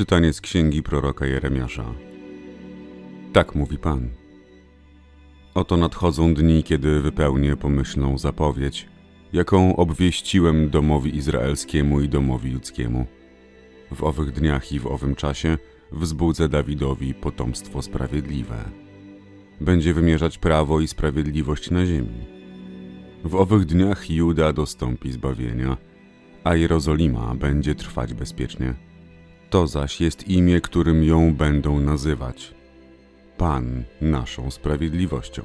Czytanie z księgi proroka Jeremiasza. Tak mówi Pan. Oto nadchodzą dni, kiedy wypełnię pomyślną zapowiedź, jaką obwieściłem domowi izraelskiemu i domowi ludzkiemu. W owych dniach i w owym czasie wzbudzę Dawidowi potomstwo sprawiedliwe. Będzie wymierzać prawo i sprawiedliwość na ziemi. W owych dniach Juda dostąpi zbawienia, a Jerozolima będzie trwać bezpiecznie. To zaś jest imię, którym ją będą nazywać. Pan naszą sprawiedliwością.